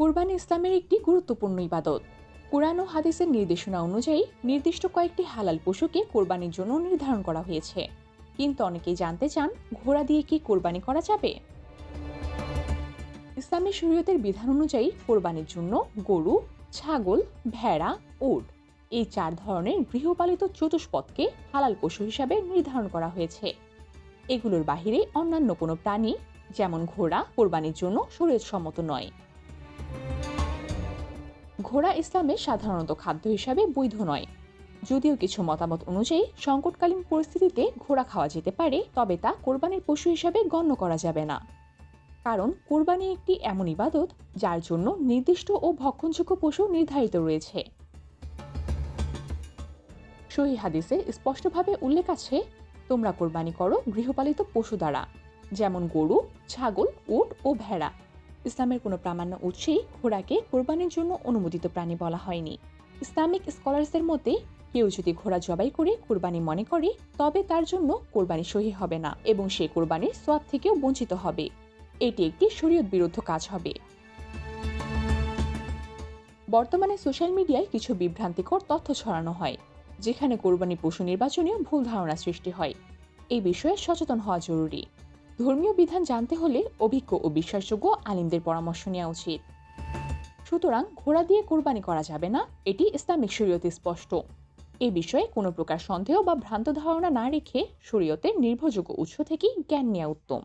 কোরবানি ইসলামের একটি গুরুত্বপূর্ণ ইবাদত। কোরআন ও হাদিসের নির্দেশনা অনুযায়ী নির্দিষ্ট কয়েকটি হালাল পশুকে কোরবানির জন্য নির্ধারণ করা হয়েছে। কিন্তু অনেকেই জানতে চান, ঘোড়া দিয়ে কি কোরবানি করা যাবে? ইসলামী শরীয়তের বিধান অনুযায়ী কোরবানির জন্য গরু, ছাগল, ভেড়া, উট এই চার ধরনের গৃহপালিত চতুষ্পদকে হালাল পশু হিসাবে নির্ধারণ করা হয়েছে। এগুলোর বাহিরে অন্যান্য কোনো প্রাণী, যেমন ঘোড়া, কোরবানির জন্য শরীয়তসম্মত নয়। ঘোড়া ইসলামে সাধারণত খাদ্য হিসাবে বৈধ নয়। যদিও কিছু মতামত অনুযায়ী, সংকটকালীন পরিস্থিতিতে ঘোড়া খাওয়া যেতে পারে, তবে তা কোরবানির পশু হিসাবে গণ্য করা যাবে না। কারণ, কোরবানি একটি এমন ইবাদত, যার জন্য নির্দিষ্ট ও ভক্ষণযোগ্য পশু নির্ধারিত রয়েছে। সহি হাদিসে স্পষ্টভাবে উল্লেখ আছে, তোমরা কোরবানি করো গৃহপালিত পশু দ্বারা, যেমন গরু, ছাগল, উট ও ভেড়া। ইসলামের কোনো প্রামাণ্য উৎসেই ঘোড়াকে কোরবানির জন্য অনুমোদিত প্রাণী বলা হয়নি। ইসলামিক স্কলার্সদের মতে, কেউ যদি ঘোড়া জবাই করে কোরবানি মনে করে, তবে তার জন্য কোরবানি সহি হবে না এবং সে কোরবানির সোয়াব থেকেও বঞ্চিত হবে। এটি একটি শরীয়ত বিরুদ্ধ কাজ হবে। বর্তমানে সোশ্যাল মিডিয়ায় কিছু বিভ্রান্তিকর তথ্য ছড়ানো হয়, যেখানে কোরবানি পশু নির্বাচনেও ভুল ধারণা সৃষ্টি হয়। এই বিষয়ে সচেতন হওয়া জরুরি। ধর্মীয় বিধান জানতে হলে অভিজ্ঞ ও বিশ্বাসযোগ্য আলিমদের পরামর্শ নেওয়া উচিত। সুতরাং ঘোড়া দিয়ে কোরবানি করা যাবে না, এটি ইসলামিক শরীয়তে স্পষ্ট। এ বিষয়ে কোনো প্রকার সন্দেহ বা ভ্রান্ত ধারণা না রেখে শরীয়তের নির্ভরযোগ্য উৎস থেকেই জ্ঞান নেওয়া উত্তম।